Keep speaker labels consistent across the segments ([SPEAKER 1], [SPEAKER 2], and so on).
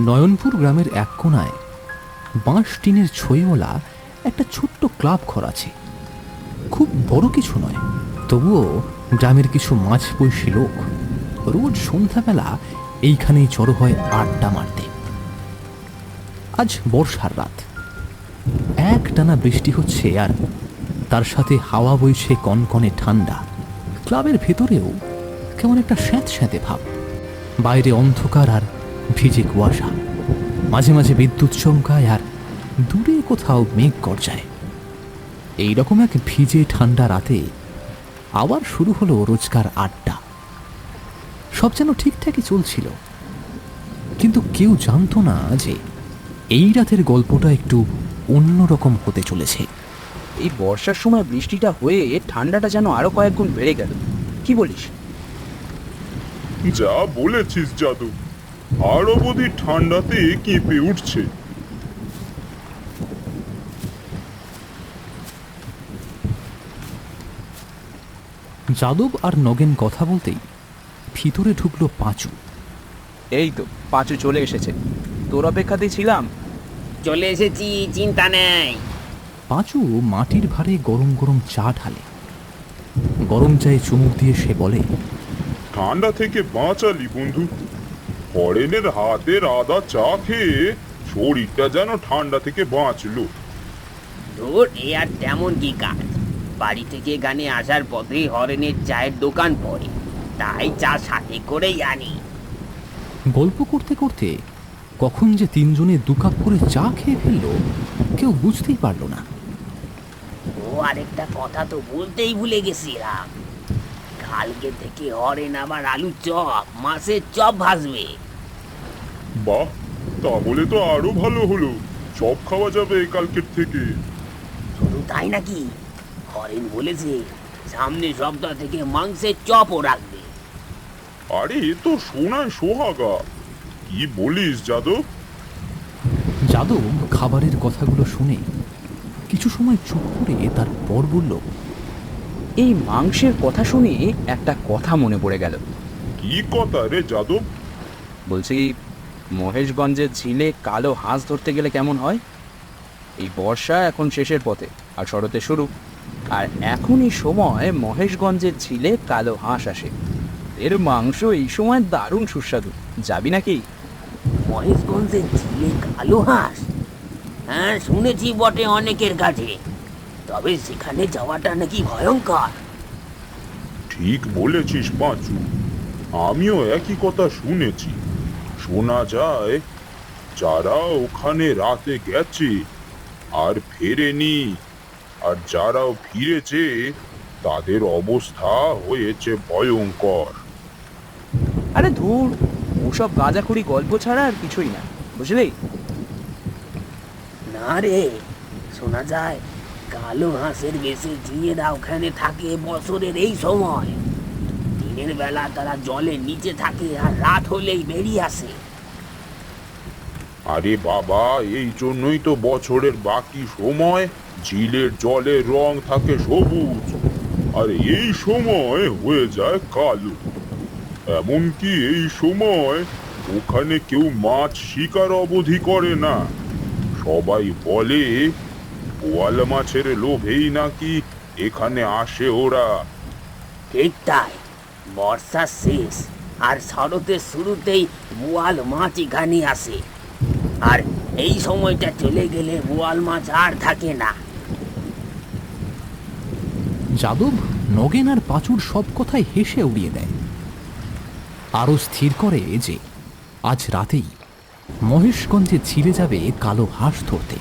[SPEAKER 1] নয়নপুর গ্রামের এক কোনায় বাঁশ টিনের ছইওয়ালা একটা ছোট্ট ক্লাব ঘর আছে। খুব বড় কিছু নয়, তবুও গ্রামের কিছু মাঝবয়সী লোক রোজ সন্ধ্যাবেলা এইখানেই জড়ো হয় আড্ডা মারতে। আজ বর্ষার রাত। এক টানা বৃষ্টি হচ্ছে আর তার সাথে হাওয়া বইছে কনকনে ঠান্ডা। ক্লাবের ভেতরেও কেমন একটা স্যাঁত স্যাঁতে ভাব। বাইরে অন্ধকার আর ভিজে কুয়াশা মাঝে মাঝে বিদ্যুৎ চমকায় আর দূরে কোথাও মেঘ গর্জায়। এইরকম এক ভিজে ঠান্ডা রাতে আবার শুরু হলো রোজকার আড্ডা। সব যেন ঠিকঠাকই চলছিল। কিন্তু কেউ জানতো না যে এই রাতের গল্পটা একটু অন্যরকম হতে চলেছে।
[SPEAKER 2] এই বর্ষার সময় বৃষ্টিটা হয়ে ঠান্ডাটা যেন আরও কয়েক গুণ বেড়ে গেল। কি বলিস?
[SPEAKER 3] যা বলেছিস জাদু। আর অবধি ঠান্ডাতে কেঁপে উঠছে।
[SPEAKER 1] যাদব আর নগেন কথা বলতেই ভিতরে ঢুকলো পাঁচু।
[SPEAKER 2] এই তো পাঁচু চলে এসেছে। তোর অপেক্ষাতেই ছিলাম।
[SPEAKER 4] চলে এসেছি চিন্তা নেই।
[SPEAKER 1] পাঁচু মাটির ভারে গরম গরম চা ঢালে। গরম চায়ে চুমুক দিয়ে সে বলে
[SPEAKER 3] ঠান্ডা থেকে বাঁচালি বন্ধু। হরেনের হাতের আদা চা খেয়ে শরীরটা যেন ঠান্ডা থেকে বাঁচলো।
[SPEAKER 4] ধুর এ আর তেমন কি কাজ? বাড়ি থেকে গানে আসার পথে হরেনের চায়ের দোকান পড়ে। তাই চা সাথে করেই আনি।
[SPEAKER 1] গল্প করতে করতে কখন যে তিনজনে দু কাপ করে চা খেয়ে ফেলল কেউ বুঝতেই পারল না।
[SPEAKER 4] ও আরেকটা কথা তো বলতেই ভুলে গেছিলাম। কালকে থেকে হরেন আবার আলু চপ। মাছের চপ ভাজবে।
[SPEAKER 3] বাহ তাহলে তো আরও ভালো হলো। চপ খাওয়া যাবে কালকের থেকে।
[SPEAKER 4] শুধু তাই নাকি? হরেন বলেছে সামনে সপ্তাহ থেকে মাংসের চপও রাখবে।
[SPEAKER 3] আরে এ তো সোনায় সোহাগা। কি বলিস যাদব?
[SPEAKER 1] যাদব খাবারের কথাগুলো শুনে কিছু সময় চুপ করে তারপর বলল
[SPEAKER 2] এই মাংসের কথা শুনে একটা কথা মনে পড়ে গেল।
[SPEAKER 3] কি কথা রে যাদব?
[SPEAKER 2] বলছি মহেশগঞ্জের ঝিলে কালো হাঁস ধরতে গেলে কেমন হয়? এই বর্ষা এখন শেষের পথে আর শরতে শুরু। আর এখনই সময় মহেশগঞ্জের ঝিলে কালো হাঁস আসে। এর মাংস এই সময় দারুণ সুস্বাদু। যাবি নাকি?
[SPEAKER 4] মহেশগঞ্জের ঝিলে কালো হাঁস? হ্যাঁ শুনেছি বটে অনেকের কাছে। তবে সেখানে যাওয়াটা নাকি ভয়ঙ্কর।
[SPEAKER 3] ঠিক বলেছিস পাঁচু। আমিও একই কথা শুনেছি। শোনা যায় যারা ওখানে রাতে গেছে আর ফেরেনি আর যারাও ফিরেছে তাদের অবস্থা হয়েছে ভয়ঙ্কর।
[SPEAKER 2] আরে ধুর ওসব গাঁজাখুরি গল্প ছাড়া আর কিছুই না বুঝলি?
[SPEAKER 4] না রে শোনা যায় কালো হাঁসের বেশে ঝিঁয়েরা ওখানে থাকে বছরের এই সময়। দিনের বেলা তারা জলের নিচে থাকে আর রাত হলেই বেরিয়ে আসে।
[SPEAKER 3] আরে বাবা এই জন্যই তো বছরের বাকি সময় ঝিলের জলের রং থাকে সবুজ আর এই সময় হয়ে যায় কালো। এমনকি এই সময় ওখানে কেউ মাছ শিকার অবধি করে না। সবাই বলে বোয়াল মাছের লোভেই নাকি এখানে আসে ওরা?
[SPEAKER 4] ঠিক তাই। বর্ষা শেষ আর শরতের শুরুতেই বোয়াল মাছ এখানে আসে। আর এই সময়টা চলে গেলে বোয়াল মাছ আর থাকে না।
[SPEAKER 1] যাদব নগেন আর পাঁচুর সব কথাই হেসে উড়িয়ে দেয়। আরও স্থির করে যে, আজ রাতেই মহেশগঞ্জে ছিঁড়ে যাবে কালো হাঁস ধরতে।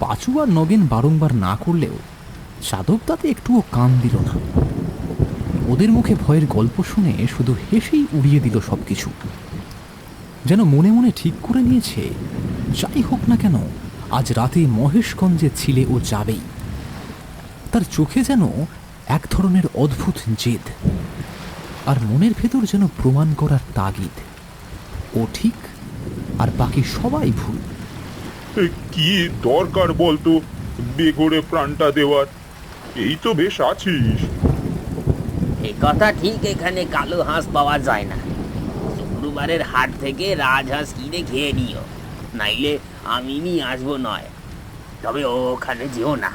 [SPEAKER 1] পাঁচু আর নগেন বারংবার না করলেও যাদব তাতে একটুও কান দিল না। ওদের মুখে ভয়ের গল্প শুনে শুধু হেসেই উড়িয়ে দিল সব কিছু যেন মনে মনে ঠিক করে নিয়েছে, যাই হোক না কেন, আজ রাতে মহেশগঞ্জে ছিলে ও যাবেই। তার চোখে যেন এক ধরনের অদ্ভুত জেদ, আর মনের ভেতর যেন প্রমাণ করার তাগিদ। ও ঠিক, আর বাকি সবাই ভুল।
[SPEAKER 3] কি দরকার বলতো বেঘরে প্রাণটা দেওয়ার? এই তো বেশ আছিস।
[SPEAKER 4] কথা ঠিক এখানে কালো হাঁস পাওয়া যায় না। শুক্রবারের হাট থেকে রাজহাঁস কিনে খেয়ে নিও নাইলে আমি নিয়ে আসব নয়। তবে ওখানে যেও না।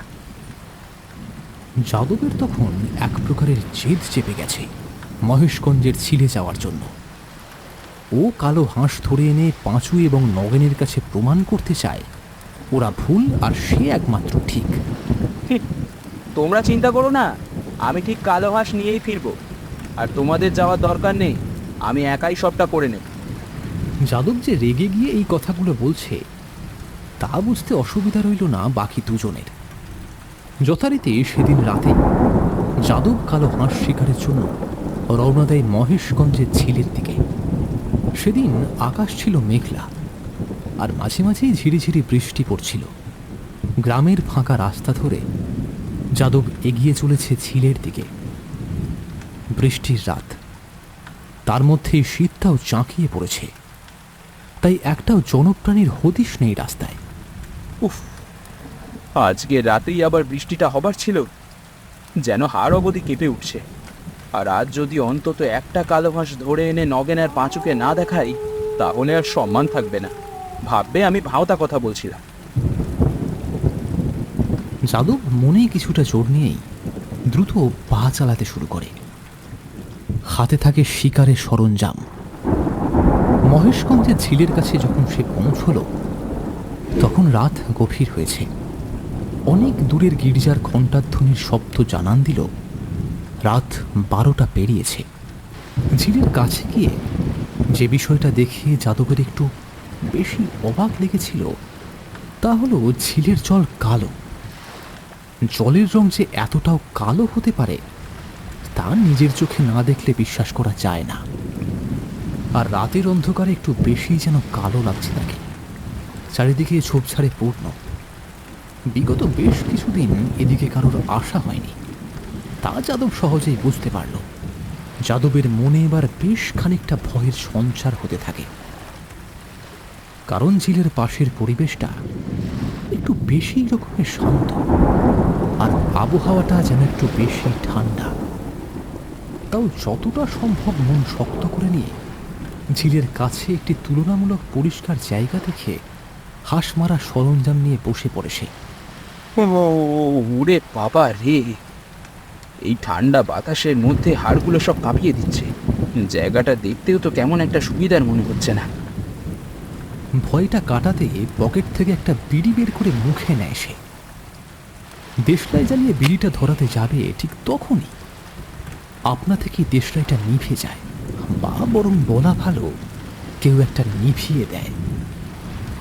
[SPEAKER 1] যাদবের তখন এক প্রকারের জেদ চেপে গেছে মহেশগঞ্জের ছিলে যাওয়ার জন্য। ও কালো হাঁস ধরে এনে পাঁচু এবং নগেনের কাছে প্রমাণ করতে চায় ওরা ভুল আর সে একমাত্র ঠিক।
[SPEAKER 2] তোমরা চিন্তা করো না আমি ঠিক কালো হাঁস নিয়েই ফিরবো। আর তোমাদের যাওয়ার দরকার নেই, আমি একাই সবটা করে নেব।
[SPEAKER 1] যাদব যে রেগে গিয়ে এই কথাগুলো বলছে, তা বুঝতে অসুবিধা রইল না বাকি দুজনের। যথারীতি সেদিন রাতে যাদব কালো হাঁস শিকারের জন্য রওনা দেয় মহেশগঞ্জের ঝিলের দিকে। সেদিন আকাশ ছিল মেঘলা, আর মাঝে মাঝেই ঝিরিঝিরি বৃষ্টি পড়ছিল। গ্রামের ফাঁকা রাস্তা ধরে যাদব এগিয়ে চলেছে ঝিলের দিকে। বৃষ্টির রাত। তার মধ্যেই শীতটাও চাঁকিয়ে পড়েছে। তাই একটাও জনপ্রাণীর হদিশ নেই রাস্তায়।
[SPEAKER 2] উফ, আজকে রাতেই আবার বৃষ্টিটা হবার ছিল। যেন হাড় অবধি কেঁপে উঠছে। আর আজ যদি অন্তত একটা কালো হাঁস ধরে এনে নগেন আর পাঁচুকে না দেখাই, তাহলে আর সম্মান থাকবে না। ভাববে আমি ভাওতা কথা বলছিলাম।
[SPEAKER 1] যাদব মনে কিছুটা জোর নিয়েই দ্রুত পা চালাতে শুরু করে। হাতে থাকে শিকারের সরঞ্জাম। মহেশগঞ্জের ঝিলের কাছে যখন সে পৌঁছল, তখন রাত গভীর হয়েছে। অনেক দূরের গির্জার ঘণ্টাধ্বনির শব্দ জানান দিল, রাত বারোটা পেরিয়েছে। ঝিলের কাছে গিয়ে যে বিষয়টা দেখে যাদবের একটু বেশি অবাক লেগেছিল, তা হলো ঝিলের জল কালো। জলের রং যে এতটাও কালো হতে পারে, তা নিজের চোখে না দেখলে বিশ্বাস করা যায় না। আর রাতের অন্ধকারে একটু বেশি যেন কালো লাগছে তাকে। চারিদিকে ঝোপঝাড়ে পূর্ণ। বিগত বেশ কিছুদিন এদিকে কারোর আশা হয়নি। তা যাদব সহজেই বুঝতে পারল। যাদবের মনে এবার বেশ খানিকটা ভয়ের সঞ্চার হতে থাকে। কারণ ঝিলের পাশের পরিবেশটা একটু বেশি রকমের শান্ত। আর আবহাওয়াটা যেন একটু বেশি ঠান্ডা। তাও যতটা সম্ভব মন শক্ত করে নিয়ে ঝিলের কাছে একটি তুলনামূলক পরিষ্কার জায়গা দেখে হাঁস মারা সরঞ্জাম নিয়ে বসে পড়ে সে।
[SPEAKER 2] উড়ে বাবা রে। এই ঠান্ডা বাতাসের মধ্যে হাড়গুলো সব কাঁপিয়ে দিচ্ছে। জায়গাটা দেখতেও তো কেমন একটা সুবিধার মনে হচ্ছে না।
[SPEAKER 1] ভয়টা কাটাতে পকেট থেকে একটা বিড়ি বের করে মুখে নেয় সে। দেশলাই জ্বালিয়ে বিড়িটা ধরাতে যাবে ঠিক তখনই আপনা থেকে দেশলাইটা নিভে যায়। বা বরং বলা ভালো, কেউ একটা নিভিয়ে দেয়।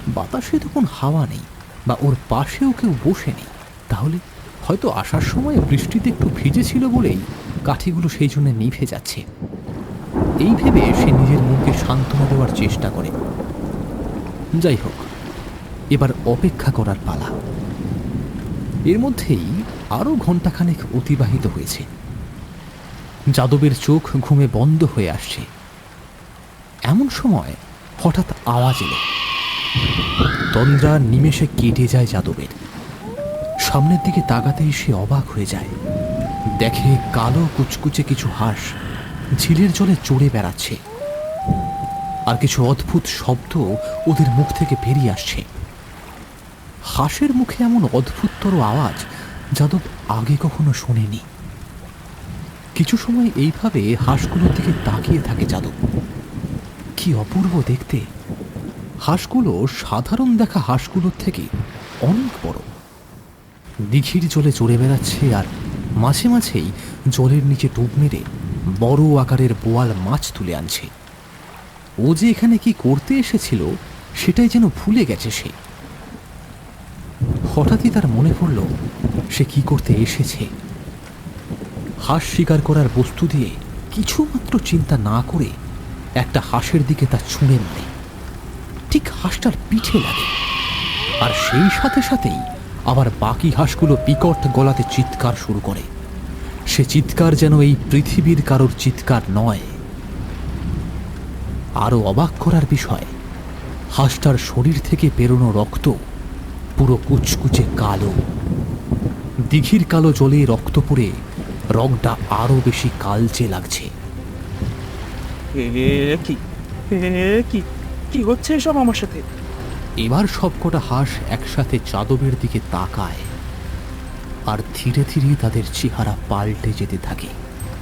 [SPEAKER 1] বাতাসে তখন হাওয়া নেই, বা ওর পাশেও কেউ বসে নেই। তাহলে হয়তো আসার সময় বৃষ্টিতে একটু ভিজেছিল বলেই কাঠিগুলো সেই জন্য নিভে যাচ্ছে। এই ভেবে সে নিজের মনকে সান্ত্বনা দেওয়ার চেষ্টা করে। যাই হোক এবার অপেক্ষা করার পালা। এর মধ্যেই আরও ঘন্টাখানেক অতিবাহিত হয়েছে। যাদবের চোখ ঘুমে বন্ধ হয়ে আসছে। এমন সময় হঠাৎ আওয়াজ এলো। তন্দ্রা নিমেষে কেটে যায় যাদবের। সামনের দিকে তাকাতেই সে অবাক হয়ে যায়। দেখে কালো কুচকুচে কিছু হাঁস ঝিলের জলে চড়ে বেড়াচ্ছে। আর কিছু অদ্ভুত শব্দ ওদের মুখ থেকে বেরিয়ে আসছে। হাঁসের মুখে এমন অদ্ভুততর আওয়াজ যাদব আগে কখনো শোনেনি। কিছু সময় এইভাবে হাঁসগুলোর দিকে তাকিয়ে থাকে যাদব। কি অপূর্ব দেখতে। হাঁসগুলো সাধারণ দেখা হাঁসগুলোর থেকে অনেক বড়। দিঘির জলে চড়ে বেড়াচ্ছে আর মাঝে মাঝেই জলের নিচে ডুব মেরে বড় আকারের বোয়াল মাছ তুলে আনছে। ও যে এখানে কি করতে এসেছিল, সেটাই যেন ভুলে গেছে সে। হঠাৎই তার মনে পড়ল, সে কি করতে এসেছে। হাঁস শিকার করার বস্তু দিয়ে কিছুমাত্র চিন্তা না করে একটা হাঁসের দিকে তা ছুঁড়ে মারে। ঠিক হাঁসটার পিঠে লাগে। আর সেই সাথে সাথেই আবার বাকি হাঁসগুলো বিকট গলাতে চিৎকার শুরু করে। সে চিৎকার যেন এই পৃথিবীর কারোর চিৎকার নয়। আরও অবাক করার বিষয়। হাঁসটার শরীর থেকে পেরোনো রক্ত পুরো কুচকুচে কালো। দিঘির কালো জলে রক্ত পড়ে রংটা আরও বেশি কালচে লাগছে।
[SPEAKER 2] কি? কি? কি হচ্ছে এসব আমার সাথে?
[SPEAKER 1] এবার সবকটা হাঁস একসাথে যাদবের দিকে তাকায়। আর ধীরে ধীরে তাদের চেহারা পাল্টে যেতে থাকে।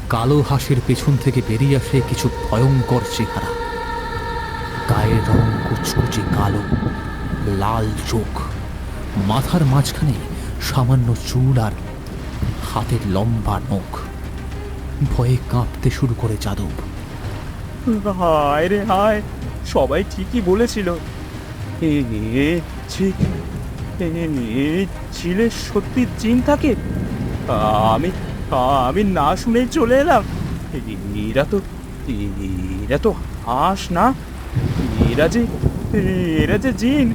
[SPEAKER 1] কালো হাঁসের পেছন থেকে বেরিয়ে আসে কিছু ভয়ঙ্কর চেহারা। গায়ের রং কুচকুচে কালো, লাল চোখ। মাথার মাঝখানে সামান্য চুল আর হাতের লম্বা নখ। ভয়ে কাঁপতে শুরু করে যাদব।
[SPEAKER 2] হায় রে হায়, সবাই ঠিকই বলেছিল। ঝিলে সত্যি জিন থাকে আমি আমি না শুনেই চলে এলাম। এরা তো এরা তো হাঁস না? জিন।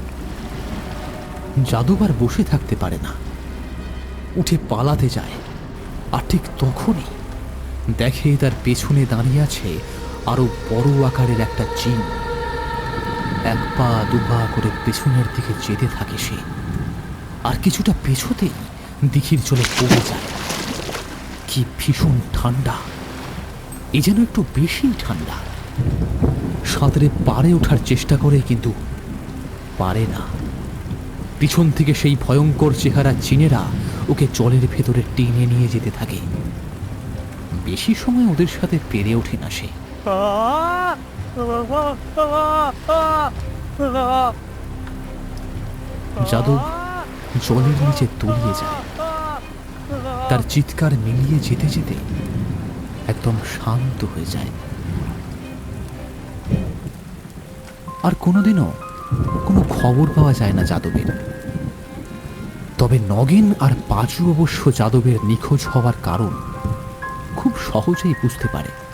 [SPEAKER 1] জাদুবার বসে থাকতে পারে না। উঠে পালাতে যায়, আর ঠিক তখনই দেখে তার পেছনে দাঁড়িয়ে আছে আরও বড় আকারের একটা চিন এক পা দু পা করে পেছনের দিকে যেতে থাকে সে, আর কিছুটা পেছোতেই দিঘির জলে পড়ে যায়। কি ভীষণ ঠান্ডা, এ যেন একটু বেশি ঠান্ডা। সাঁতরে পাড়ে ওঠার চেষ্টা করে কিন্তু পারে না। পিছন থেকে সেই ভয়ঙ্কর চেহারা চিনেরা ওকে জলের ভেতরে টেনে নিয়ে যেতে থাকে। বেশি সময় ওদের সাথে পেরে ওঠে না সে। যাদব জলের নিচে তলিয়ে যায়। তার চিৎকার মিলিয়ে যেতে যেতে একদম শান্ত হয়ে যায়। আর কোনোদিনও কোনো খবর পাওয়া যায় না যাদবের। তবে নগেন আর পাঁচু অবশ্য যাদবের নিখোঁজ হওয়ার কারণ খুব সহজেই বুঝতে পারে।